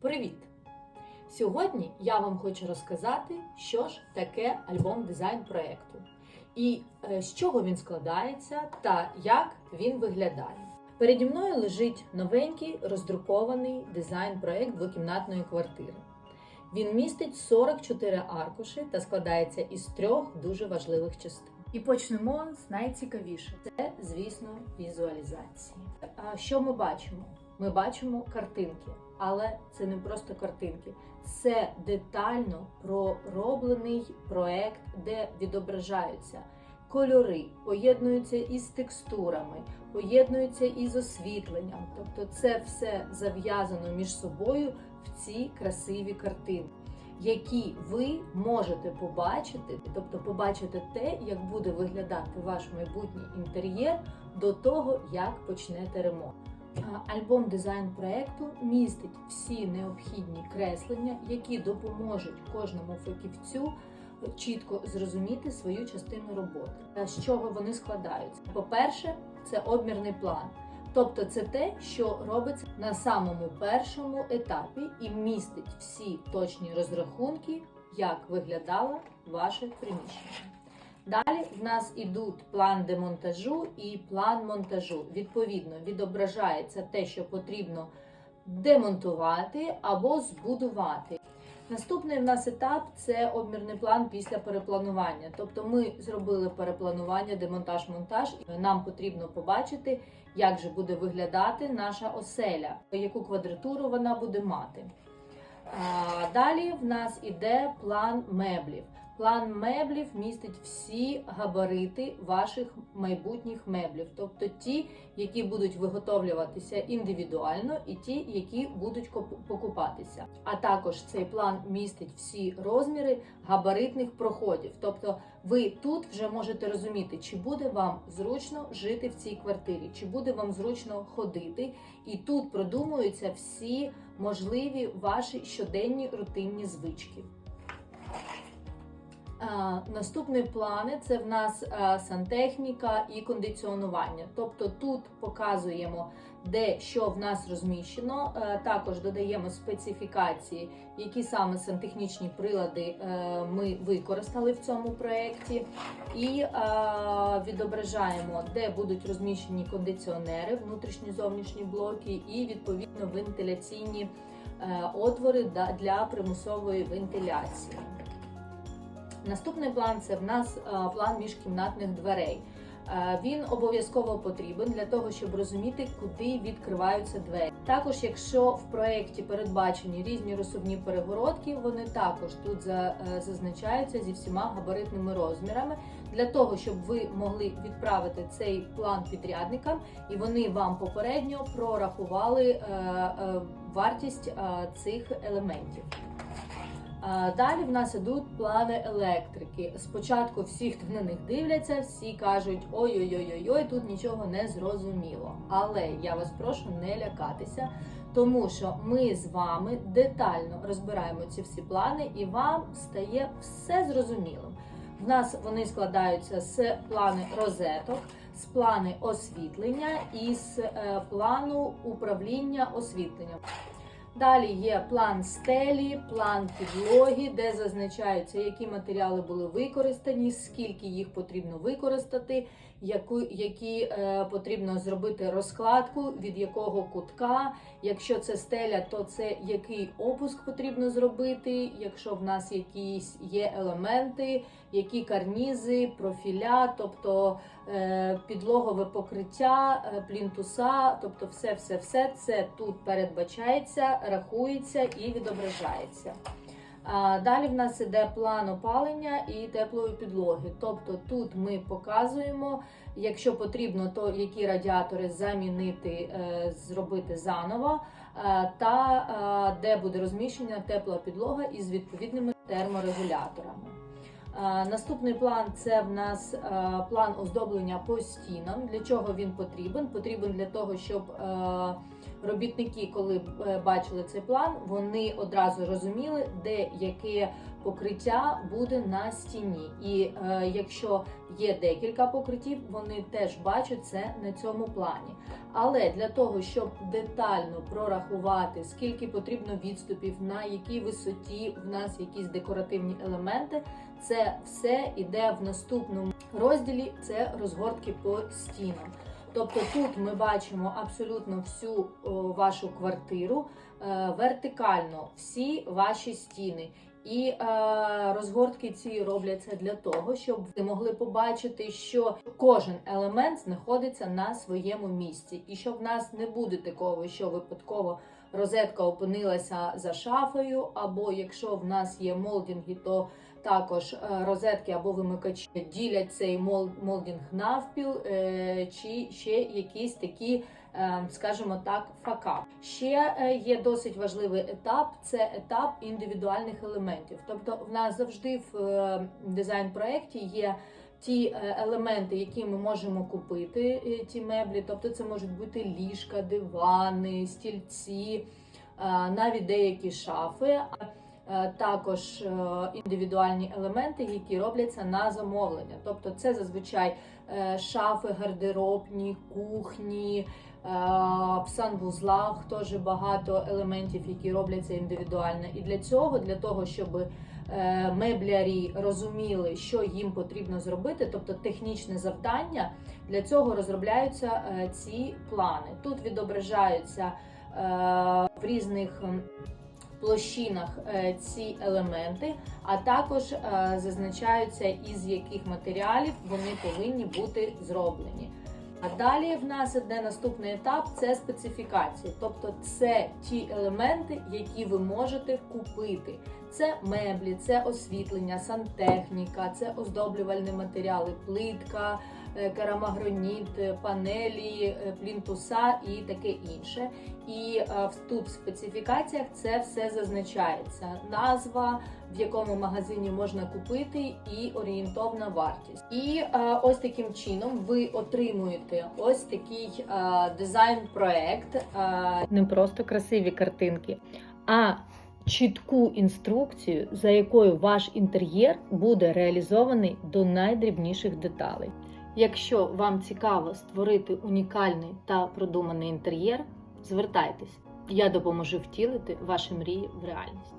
Привіт! Сьогодні я вам хочу розказати, що ж таке альбом дизайн проєкту і е, з чого він складається та як він виглядає. Переді мною лежить новенький роздрукований дизайн-проєкт двокімнатної квартири. Він містить 44 аркуші та складається із трьох дуже важливих частин. І почнемо з найцікавішого. Це, звісно, візуалізації. Що ми бачимо? Ми бачимо картинки, але це не просто картинки, це детально пророблений проект, де відображаються кольори, поєднуються із текстурами, поєднуються із освітленням. Тобто, це все зав'язано між собою в ці красиві картинки. Які ви можете побачити, тобто побачити те, як буде виглядати ваш майбутній інтер'єр до того, як почнете ремонт. А, Альбом дизайн проекту містить всі необхідні креслення, які допоможуть кожному фахівцю чітко зрозуміти свою частину роботи. З чого вони складаються? По-перше, це обмірний план. Тобто це те, що робиться на самому першому етапі і містить всі точні розрахунки, як виглядало ваше приміщення. Далі в нас ідуть план демонтажу і план монтажу. Відповідно, відображається те, що потрібно демонтувати або збудувати. Наступний в нас етап це обмірний план після перепланування. Тобто ми зробили перепланування, демонтаж, монтаж, і нам потрібно побачити, як же буде виглядати наша оселя, яку квадратуру вона буде мати. Далі в нас іде план меблів. План меблів містить всі габарити ваших майбутніх меблів, тобто ті, які будуть виготовлюватися індивідуально, і ті, які будуть покупатися. А також цей план містить всі розміри габаритних проходів. Тобто, ви тут вже можете розуміти, чи буде вам зручно жити в цій квартирі, чи буде вам зручно ходити. І тут продумуються всі можливі ваші щоденні рутинні звички. Наступні плани це в нас сантехніка і кондиціонування. Тобто тут показуємо, де що в нас розміщено. Е, Також додаємо специфікації, які саме сантехнічні прилади е, ми використали в цьому проєкті. І відображаємо, де будуть розміщені кондиціонери, внутрішні зовнішні блоки, і відповідно вентиляційні е, отвори для примусової вентиляції. Наступний план це в нас е, план міжкімнатних дверей. Е, Він обов'язково потрібен для того, щоб розуміти, куди відкриваються двері. Також, якщо в проєкті передбачені різні розсувні перегородки, вони також тут е, зазначаються зі всіма габаритними розмірами, для того, щоб ви могли відправити цей план підрядникам, і вони вам попередньо прорахували вартість цих елементів. Далі в нас ідуть плани електрики. Спочатку всі, хто на них дивляться, всі кажуть: ой-ой-ой, тут нічого не зрозуміло. Але я вас прошу не лякатися, тому що ми з вами детально розбираємо ці всі плани, і вам стає все зрозумілим. В нас вони складаються з плани розеток, з плани освітлення і з е, плану управління освітленням. Далі є план стелі, план підлоги, де зазначаються, які матеріали були використані, скільки їх потрібно використати, яку, які е, потрібно зробити розкладку, від якого кутка. Якщо це стеля, то це який опуск потрібно зробити. Якщо в нас якісь є елементи, які карнізи, профіля, тобто е, підлогове покриття, е, плінтуса, тобто все, все, все це тут передбачається, рахується і відображається. Далі в нас іде план опалення і теплої підлоги. Тобто тут ми показуємо, якщо потрібно, то які радіатори замінити, е, зробити заново, е, та е, де буде розміщена тепла підлога із відповідними терморегуляторами. Наступний план це в нас план оздоблення по стінам. Для чого він потрібен? Потрібен для того, щоб робітники, коли е, бачили цей план, вони одразу розуміли, де яке покриття буде на стіні. І е, якщо є декілька покриттів, вони теж бачать це на цьому плані. Але для того, щоб детально прорахувати, скільки потрібно відступів, на якій висоті в нас якісь декоративні елементи, це все іде в наступному розділі. Це розгортки по стінам. Тобто тут ми бачимо абсолютно всю вашу квартиру, е, вертикально всі ваші стіни. І е, розгортки ці робляться для того, щоб ви могли побачити, що кожен елемент знаходиться на своєму місці, і щоб в нас не буде такого, що випадково розетка опинилася за шафою, або якщо в нас є молдінги, то також е, розетки або вимикачі ділять цей мол- молдінг навпіл, е, чи ще якісь такі, е, скажімо так, факап. Ще є досить важливий етап це етап індивідуальних елементів. Тобто, в нас завжди в дизайн-проєкті є. Ті елементи, які ми можемо купити, ті меблі, тобто це можуть бути ліжка, дивани, стільці, навіть деякі шафи. Е, також е, індивідуальні елементи, які робляться на замовлення. Тобто, це зазвичай е, шафи, гардеробні, кухні. В санвузлах теж багато елементів, які робляться індивідуально. І для цього, для того, щоб меблярі розуміли, що їм потрібно зробити, тобто технічне завдання, для цього розробляються ці плани. Тут відображаються в різних площинах е, ці елементи, а також е, зазначаються, із яких матеріалів вони повинні бути зроблені. А далі в нас іде наступний етап це специфікації, тобто це ті елементи, які ви можете купити. Це меблі, це освітлення, сантехніка, це оздоблювальні матеріали, плитка, е, керамограніт, е, панелі, е, плінтуса і таке інше. І тут в специфікаціях це все зазначається. Назва, в якому магазині можна купити, і орієнтовна вартість. І ось таким чином ви отримуєте ось такий дизайн-проект. Не просто красиві картинки, а чітку інструкцію, за якою ваш інтер'єр буде реалізований до найдрібніших деталей. Якщо вам цікаво створити унікальний та продуманий інтер'єр, звертайтесь, я допоможу втілити ваші мрії в реальність.